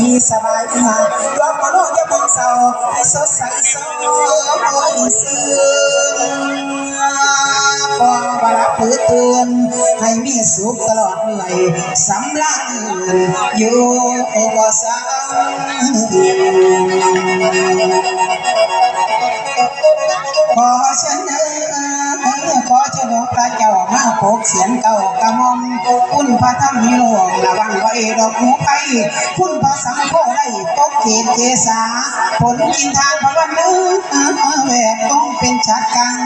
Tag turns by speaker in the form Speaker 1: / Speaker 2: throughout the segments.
Speaker 1: ดีสบายดีรวมมโลกยามองเศร้าให้สดใสสดซื่นพอวลาผือเตือนให้มีสุขตลอดเมื่อยสำลักอยู่บ่สาขอเช เจ้ามาพบเสียงเก่ากระหม่อมคุณพระธรรมนิโรธระวังไว้ดอกหูไปคุณพระสังโฆได้ตกเขตเกษาผลกินทานพระวันนึกแหวกต้องเป็นชัดกัง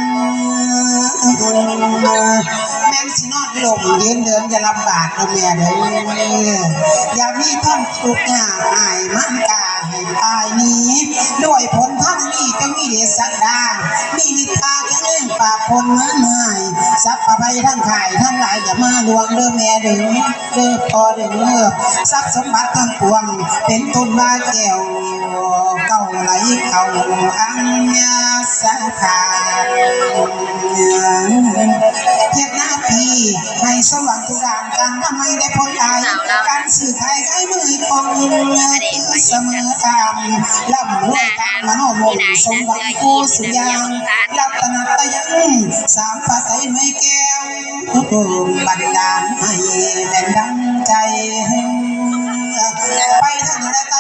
Speaker 1: แม่นสินอนลงยืนเดินจะลำบากเอาแม่เด้ออย่ามีท่านทุกข์ยากอายมันกาให้ตายนี้ด้วยผลทั้งนี้จะมีเดชสักดามีนิทาแค่เรื่องปากคนเงินหายสัพพะภัยทั้งขายทั้งหลายอย่ามาลวงเด้อแม่เด้อเด้อพอเด้อทรัพย์สมบัติทั้งปวง เป็นทุนบาแก้วเก่าไหลเก่าอังยาสังขารเทียบหน้าพี่ให้สว่างทุกด่านการทำให้ได้พ้นได้การสื่อขายขายมือคงเสมอตามลำรวยตามมโนมงสมบัติผู้สุยางรัตนตยังสามปาไตไม่แก้วบันดาลให้เป็นดังใจ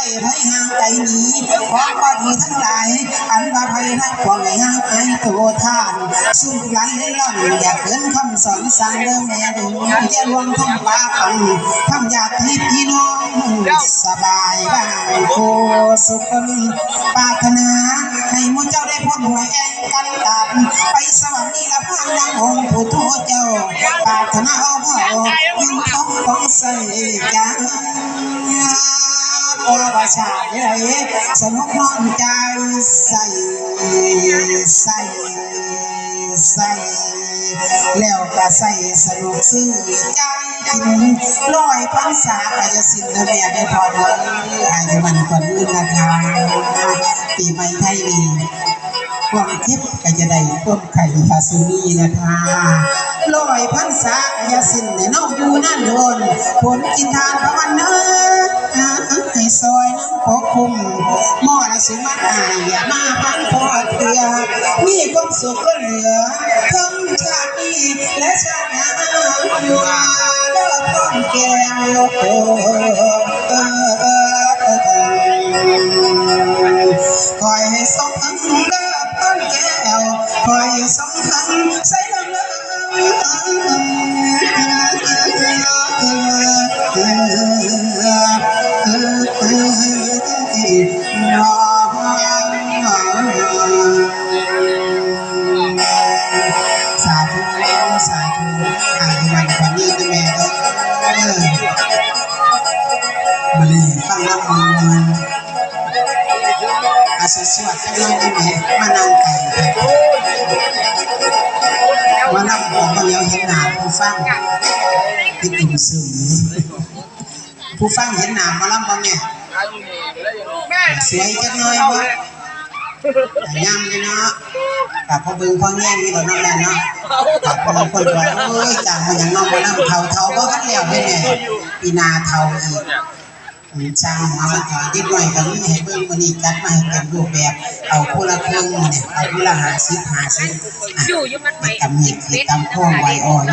Speaker 1: ใดใต้ห่างไกลหนีความก็ดีทั้งหลาย อันว่าไผทั้งความห่างไกลตัวท่านซึ่งหลายให้ล่อนอย่าเกินคำสอนสั่งเดิมแม่ดึงอย่ารวมทั้งปาปังทั้งญาติพี่น้องสบายบ้างโคสุขปาถนาให้หมูเจ้าได้พ้นหวยแองกันตัดไปสวรรค์นี่ละพันดังองค์ผู้ทั่วเจ้าปาถนาเอาเผายิ่งท้องของใส่กัน โอประชาเลยสนุกน้องใจใส่ใส่ใส่แล้วก็ใส่สนุกซื้อใจกินลอยพันษาก็จะสิ้นเดือนได้พอเด้ออายุมันก่อนอื่นนะคะปีใหม่ไทยดีความทิพย์ก็จะได้ต้มไข่ฟาซูมีนะคะลอยพันษาก็จะสินในนอกอยู่นั่นโดนผลกินทานพระวันเนอให้ ซอยน้ำพกคุมหม้อละสิมาอายอย่ามาพันพอเถื่อมีความสุขก็เหลือทั้งชาตินี้และชาติหน้าอยู่เลิกต้นแก้วโคอยให้สมทั้งเลิกต้นแก้วคอยสมทั้งใส่ลำเลิส หน้าผู้ฟังพี่ตุ่มซึมผู้ฟังเห็นหน้ามาลำบ่แม่สวยจังเลยบ่ยามเลยเนาะกับพ่อบึงพ่อแง่งนี่เราน้องแม่เนาะกับพ่อคนว่าเอ้ยจังมันยังน้องมานั่งเท่าเท่าบ่กันแล้วแม่ปีนาเท่าอีก ช่างหัวมันถอยนิดหน่อยก็มีให้เบิ่งวันนี้จัดมาให้เต็มรูปแบบ เอาผู้ละเครื่องนี่เนี่ยเอาผู้ละหาสิบหาสิบ
Speaker 2: อยู่อยู่มันไป
Speaker 1: ตำหนิตำโค้งไว้อ้อน